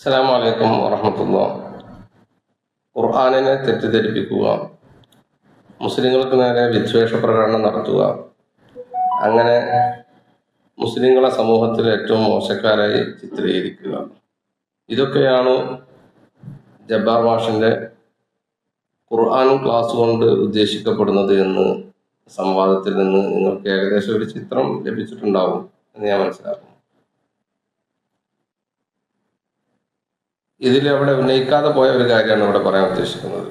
അസ്സാം വലൈക്കും വറഹമത്തുള്ള ഖുർആാനിനെ തെറ്റിദ്ധരിപ്പിക്കുക മുസ്ലിങ്ങൾക്ക് നേരെ വിദ്വേഷ പ്രകടനം നടത്തുക അങ്ങനെ മുസ്ലിങ്ങളെ സമൂഹത്തിൽ ഏറ്റവും മോശക്കാരായി ചിത്രീകരിക്കുക. ഇതൊക്കെയാണ് ജബ്ബാർ മാഷിന്റെ ഖുർആൻ ക്ലാസ് കൊണ്ട് ഉദ്ദേശിക്കപ്പെടുന്നത് എന്ന് സംവാദത്തിൽ നിന്ന് നിങ്ങൾക്ക് ഏകദേശം ഒരു ചിത്രം ലഭിച്ചിട്ടുണ്ടാവും എന്ന് ഞാൻ മനസ്സിലാക്കുന്നു. ഇതിൽ അവിടെ ഉന്നയിക്കാതെ പോയ ഒരു കാര്യമാണ് ഇവിടെ പറയാൻ ഉദ്ദേശിക്കുന്നത്.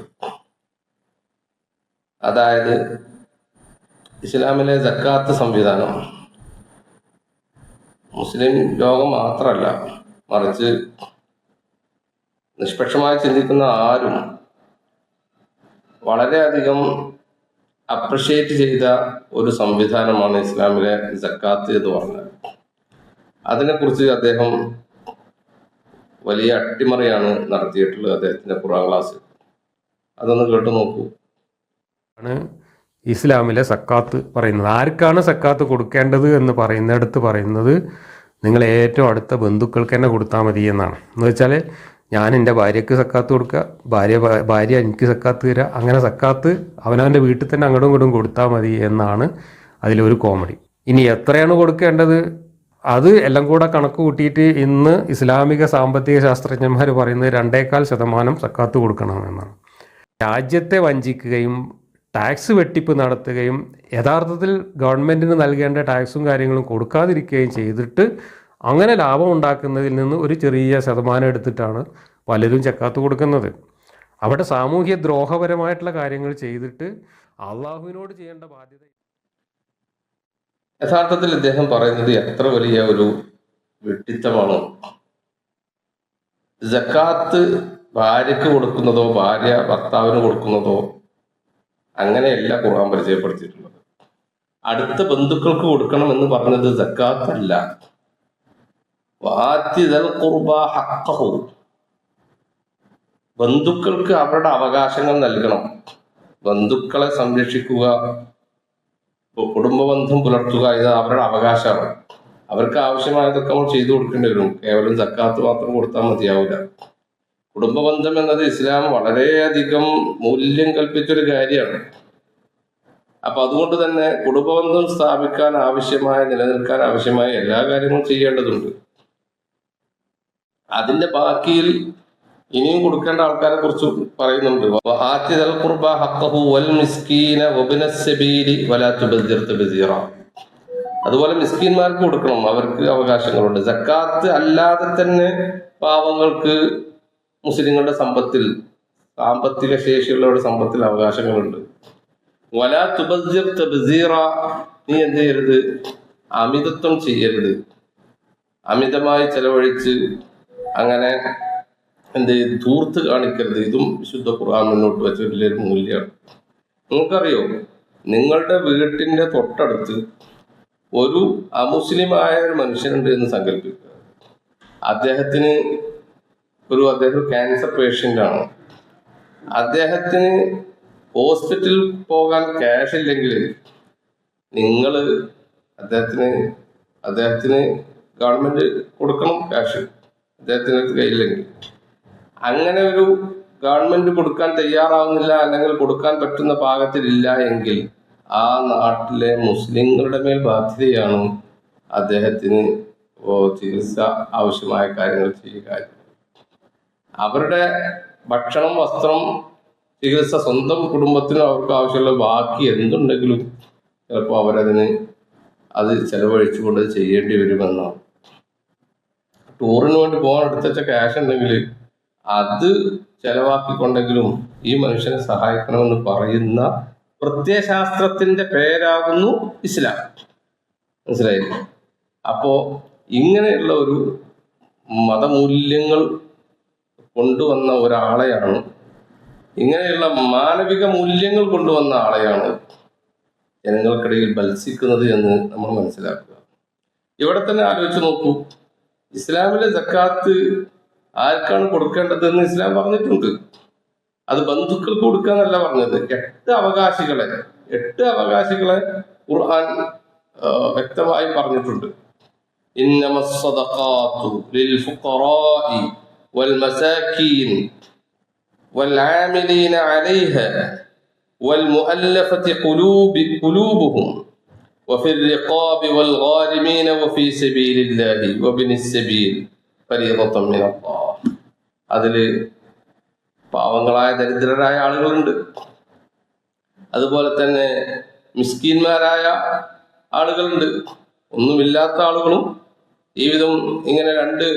അതായത് ഇസ്ലാമിലെ ജക്കാത്ത് സംവിധാനം മുസ്ലിം ലോകം മാത്രമല്ല മറിച്ച് നിഷ്പക്ഷമായി ചിന്തിക്കുന്ന ആരും വളരെയധികം അപ്രിഷ്യേറ്റ് ചെയ്ത ഒരു സംവിധാനമാണ് ഇസ്ലാമിലെ ജക്കാത്ത് എന്ന് പറഞ്ഞത് അതിനെക്കുറിച്ച് അദ്ദേഹം വലിയ അട്ടിമറിയാണ് നടത്തിയിട്ടുള്ളത് അദ്ദേഹത്തിന്റെ ഖുറാൻ ക്ലാസ്. അതൊന്ന് കേട്ടു നോക്കൂ. ആണ് ഇസ്ലാമിലെ സക്കാത്ത് പറയുന്നത്. ആർക്കാണ് സക്കാത്ത് കൊടുക്കേണ്ടത് എന്ന് പറയുന്നിടത്ത് പറയുന്നത് നിങ്ങൾ ഏറ്റവും അടുത്ത ബന്ധുക്കൾക്ക് തന്നെ കൊടുത്താൽ മതി എന്നാണ്. എന്ന് വെച്ചാൽ ഞാൻ എന്റെ ഭാര്യയ്ക്ക് സക്കാത്ത് കൊടുക്കുക ഭാര്യ ഭാര്യ എനിക്ക് സക്കാത്ത് തരിക അങ്ങനെ സക്കാത്ത് അവനവന്റെ വീട്ടിൽ തന്നെ അങ്ങോട്ടും ഇങ്ങോട്ടും കൊടുത്താൽ മതി എന്നാണ് അതിലൊരു കോമഡി ഇനി എത്രയാണ് കൊടുക്കേണ്ടത്? അത് എല്ലാം കൂടെ കണക്ക് കൂട്ടിയിട്ട് ഇന്ന് ഇസ്ലാമിക സാമ്പത്തിക ശാസ്ത്രജ്ഞന്മാർ പറയുന്നത് രണ്ടേകാൽ ശതമാനം സക്കാത്ത് കൊടുക്കണമെന്നാണ് രാജ്യത്തെ വഞ്ചിക്കുകയും ടാക്സ് വെട്ടിപ്പ് നടത്തുകയും യഥാർത്ഥത്തിൽ ഗവൺമെന്റിന് നൽകേണ്ട ടാക്സും കാര്യങ്ങളും കൊടുക്കാതിരിക്കുകയും ചെയ്തിട്ട് അങ്ങനെ ലാഭം ഉണ്ടാക്കുന്നതിൽ നിന്ന് ഒരു ചെറിയ ശതമാനം എടുത്തിട്ടാണ് പലരും ചക്കാത്ത് കൊടുക്കുന്നത്. അവിടെ സാമൂഹ്യ ദ്രോഹപരമായിട്ടുള്ള കാര്യങ്ങൾ ചെയ്തിട്ട് അള്ളാഹുവിനോട് ചെയ്യേണ്ട ബാധ്യത യഥാർത്ഥത്തിൽ അദ്ദേഹം പറയുന്നത് എത്ര വലിയ ഒരു വെട്ടിത്തമാണോ ജക്കാത്ത് ഭാര്യക്ക് കൊടുക്കുന്നതോ ഭാര്യ ഭർത്താവിന് കൊടുക്കുന്നതോ അങ്ങനെയല്ല ഖുർആൻ പരിചയപ്പെടുത്തിയിട്ടുള്ളത്. അടുത്ത ബന്ധുക്കൾക്ക് കൊടുക്കണം എന്ന് പറഞ്ഞത് ജക്കാത്ത് അല്ല. ബന്ധുക്കൾക്ക് അവരുടെ അവകാശങ്ങൾ നൽകണം. ബന്ധുക്കളെ സംരക്ഷിക്കുക. കുടുംബബന്ധം പുലർത്തുക ഇത് അവരുടെ അവകാശമാണ്. അവർക്ക് ആവശ്യമായതൊക്കെ നമ്മൾ ചെയ്തു കൊടുക്കേണ്ടി വരും. കേവലം സക്കാത്ത് മാത്രം കൊടുത്താൽ മതിയാവില്ല കുടുംബബന്ധം എന്നത് ഇസ്ലാം വളരെയധികം മൂല്യം കൽപ്പിച്ചൊരു കാര്യമാണ്. അപ്പൊ അതുകൊണ്ട് തന്നെ കുടുംബബന്ധം സ്ഥാപിക്കാൻ ആവശ്യമായ നിലനിൽക്കാൻ ആവശ്യമായ എല്ലാ കാര്യങ്ങളും ചെയ്യേണ്ടതുണ്ട്. അതിന്റെ ബാക്കിയിൽ ഇനിയും കൊടുക്കേണ്ട ആൾക്കാരെ കുറിച്ച് പറയുന്നുണ്ട്. വൽ മിസ്കീന അതുപോലെ മിസ്കീന്മാർക്ക് കൊടുക്കണം. അവർക്ക് അവകാശങ്ങളുണ്ട്. ജക്കാത്ത് അല്ലാതെ തന്നെ പാവങ്ങൾക്ക് മുസ്ലിങ്ങളുടെ സമ്പത്തിൽ സാമ്പത്തിക ശേഷിയുള്ളവരുടെ സമ്പത്തിൽ അവകാശങ്ങളുണ്ട്. വലാ തുബിർ തബീറ നീ എന്ത് ചെയ്യരുത്? അമിതത്വം ചെയ്യരുത്. അമിതമായി ചെലവഴിച്ച് അങ്ങനെ എന്ത് ധൂർത്ത് കാണിക്കരുത്. ഇതും വിശുദ്ധ ഖുർആൻ മുന്നോട്ട് വെച്ച വലിയൊരു മൂല്യമാണ്. നിങ്ങൾക്കറിയോ? നിങ്ങളുടെ വീട്ടിന്റെ തൊട്ടടുത്ത് ഒരു അമുസ്ലിമായ ഒരു മനുഷ്യനുണ്ട് എന്ന് സങ്കല്പിക്കുക. അദ്ദേഹത്തിന് ഒരു അദ്ദേഹം ക്യാൻസർ പേഷ്യന്റ് ആണ്. അദ്ദേഹത്തിന് ഹോസ്പിറ്റലിൽ പോകാൻ ക്യാഷ് ഇല്ലെങ്കിൽ നിങ്ങൾ അദ്ദേഹത്തിന് അദ്ദേഹത്തിന് ഗവൺമെന്റ് കൊടുക്കണം ക്യാഷ് അദ്ദേഹത്തിന് കയ്യില്ലെങ്കിൽ. അങ്ങനെ ഒരു ഗവൺമെന്റ് കൊടുക്കാൻ തയ്യാറാവുന്നില്ല അല്ലെങ്കിൽ കൊടുക്കാൻ പറ്റുന്ന പാകത്തിലില്ല എങ്കിൽ ആ നാട്ടിലെ മുസ്ലിങ്ങളുടെ മേൽ ബാധ്യതയാണ് അദ്ദേഹത്തിന് ചികിത്സ ആവശ്യമായ കാര്യങ്ങൾ ചെയ്യുക. അവരുടെ ഭക്ഷണം വസ്ത്രം ചികിത്സ സ്വന്തം കുടുംബത്തിനും അവർക്ക് ആവശ്യമുള്ള ബാക്കി എന്തുണ്ടെങ്കിലും ചിലപ്പോൾ അവരതിന് അത് ചെലവഴിച്ചുകൊണ്ട് ചെയ്യേണ്ടി വരുമെന്നാണ്. ടൂറിന് വേണ്ടി പോകാൻ എടുത്തുവെച്ച ക്യാഷ് ഉണ്ടെങ്കിൽ അത് ചെലവാക്കിക്കൊണ്ടെങ്കിലും ഈ മനുഷ്യനെ സഹായിക്കണമെന്ന് പറയുന്ന പ്രത്യയശാസ്ത്രത്തിന്റെ പേരാകുന്നു ഇസ്ലാം. മനസ്സിലായില്ലേ അപ്പോ ഇങ്ങനെയുള്ള ഒരു മതമൂല്യങ്ങൾ കൊണ്ടുവന്ന ഒരാളെയാണ് ഇങ്ങനെയുള്ള മാനവിക മൂല്യങ്ങൾ കൊണ്ടുവന്ന ആളെയാണ് ജനങ്ങൾക്കിടയിൽ ബത്സിക്കുന്നത് എന്ന് നമ്മൾ മനസ്സിലാക്കുക. ഇവിടെ തന്നെ ആലോചിച്ച് നോക്കൂ. ഇസ്ലാമിലെ ജക്കാത്ത് ആർക്കാണ് കൊടുക്കേണ്ടതെന്ന് ഇസ്ലാം പറഞ്ഞിട്ടുണ്ട് അത് ബന്ധുക്കൾക്ക് കൊടുക്കാന്നല്ല പറഞ്ഞത് എട്ട് അവകാശികളെ എട്ട് അവകാശികളെ ഖുർആൻ ആ, വ്യക്തമായി പറഞ്ഞിട്ടുണ്ട് إنما الصدقات للفقراء والمساكين والعاملين عليها والمؤلفة قلوب قلوبهم وفي الرقاب والغارمين وفي سبيل الله وابن السبيل فريضة من الله അതിൽ പാവങ്ങളായ ദരിദ്രരായ ആളുകളുണ്ട്. അതുപോലെ തന്നെ മിസ്കീന്മാരായ ആളുകളുണ്ട്. ഒന്നുമില്ലാത്ത ആളുകളും ജീവിതം ഇങ്ങനെ രണ്ട്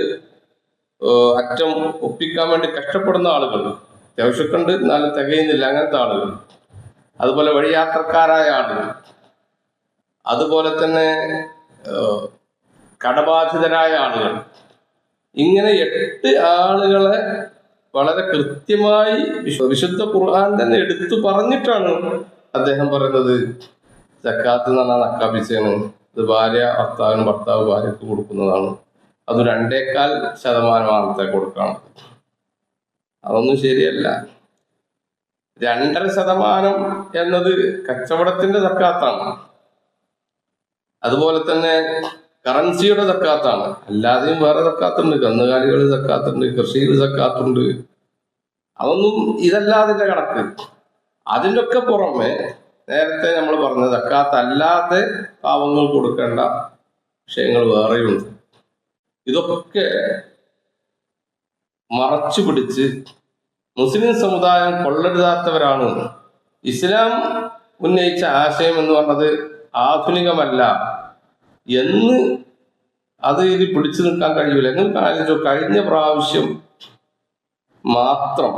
അറ്റം ഒപ്പിക്കാൻ വേണ്ടി കഷ്ടപ്പെടുന്ന ആളുകൾ അത്യാവശ്യമൊക്കെ ഉണ്ട് എന്നാലും തികയുന്നില്ല അങ്ങനത്തെ ആളുകൾ. അതുപോലെ വഴിയാത്രക്കാരായ ആളുകൾ. അതുപോലെ തന്നെ കടബാധിതരായ ആളുകൾ. ഇങ്ങനെ എട്ട് ആളുകളെ വളരെ കൃത്യമായി വിശുദ്ധ ഖുർആൻ തന്നെ എടുത്തു പറഞ്ഞിട്ടാണ് അദ്ദേഹം പറയുന്നത്. സക്കാത്ത് എന്ന് പറഞ്ഞാൽ നക്കാപ്പിച്ചാണ് ഇത് ഭാര്യ ഭർത്താവിനും ഭർത്താവ് ഭാര്യക്ക് കൊടുക്കുന്നതാണ്. അത് രണ്ടേക്കാൽ ശതമാനമാണത്തെ കൊടുക്കണം. അതൊന്നും ശരിയല്ല. രണ്ടര ശതമാനം എന്നത് കച്ചവടത്തിന്റെ സക്കാത്താണ്. അതുപോലെ തന്നെ കറൻസിയുടെ തക്കാത്താണ് അല്ലാതെയും വേറെ തക്കാത്തുണ്ട് കന്നുകാലികൾ തക്കാത്തുണ്ട് കൃഷിയിൽ തക്കാത്തുണ്ട് അതൊന്നും ഇതല്ലാതിന്റെ കണക്ക്. അതിന്റെ ഒക്കെ പുറമെ നേരത്തെ നമ്മൾ പറഞ്ഞ സക്കാത്ത് അല്ലാതെ പാവങ്ങൾ കൊടുക്കേണ്ട വിഷയങ്ങൾ വേറെയുണ്ട്. ഇതൊക്കെ മറച്ചു പിടിച്ച് മുസ്ലിം സമുദായം കൊള്ളരുതാത്തവരാണ്. ഇസ്ലാം ഉന്നയിച്ച ആശയം എന്ന് പറഞ്ഞത് ആധുനികമല്ല. എന്ന് അത് ഇത് പിടിച്ചു നിൽക്കാൻ കഴിയൂല. നിങ്ങൾക്ക് ആലോചിച്ചോ കഴിഞ്ഞ പ്രാവശ്യം മാത്രം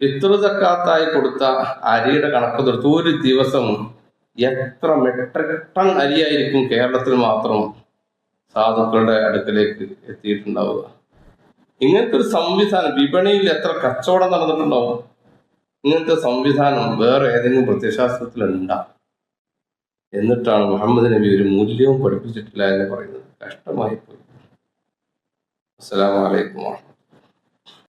പിതൃതക്കാത്തായി കൊടുത്ത അരിയുടെ കണക്ക് തീർത്തു ഒരു ദിവസം എത്ര മെട്രിക് ടൺ അരിയായിരിക്കും കേരളത്തിൽ മാത്രം സാധുക്കളുടെ അടുക്കലേക്ക് എത്തിയിട്ടുണ്ടാവുക. ഇങ്ങനത്തെ ഒരു സംവിധാനം വിപണിയിൽ എത്ര കച്ചവടം നടന്നിട്ടുണ്ടാവും ഇങ്ങനത്തെ സംവിധാനം വേറെ ഏതെങ്കിലും പ്രത്യയശാസ്ത്രത്തിൽ ഉണ്ടാവും എന്നിട്ടാണ് മുഹമ്മദ് നബി ഒരു മൂല്യവും പഠിപ്പിച്ചിട്ടില്ല എന്ന് പറയുന്നത്. കഷ്ടമായി പോയി. അസ്സലാമു അലൈക്കും വാഹമത്തുള്ളാഹി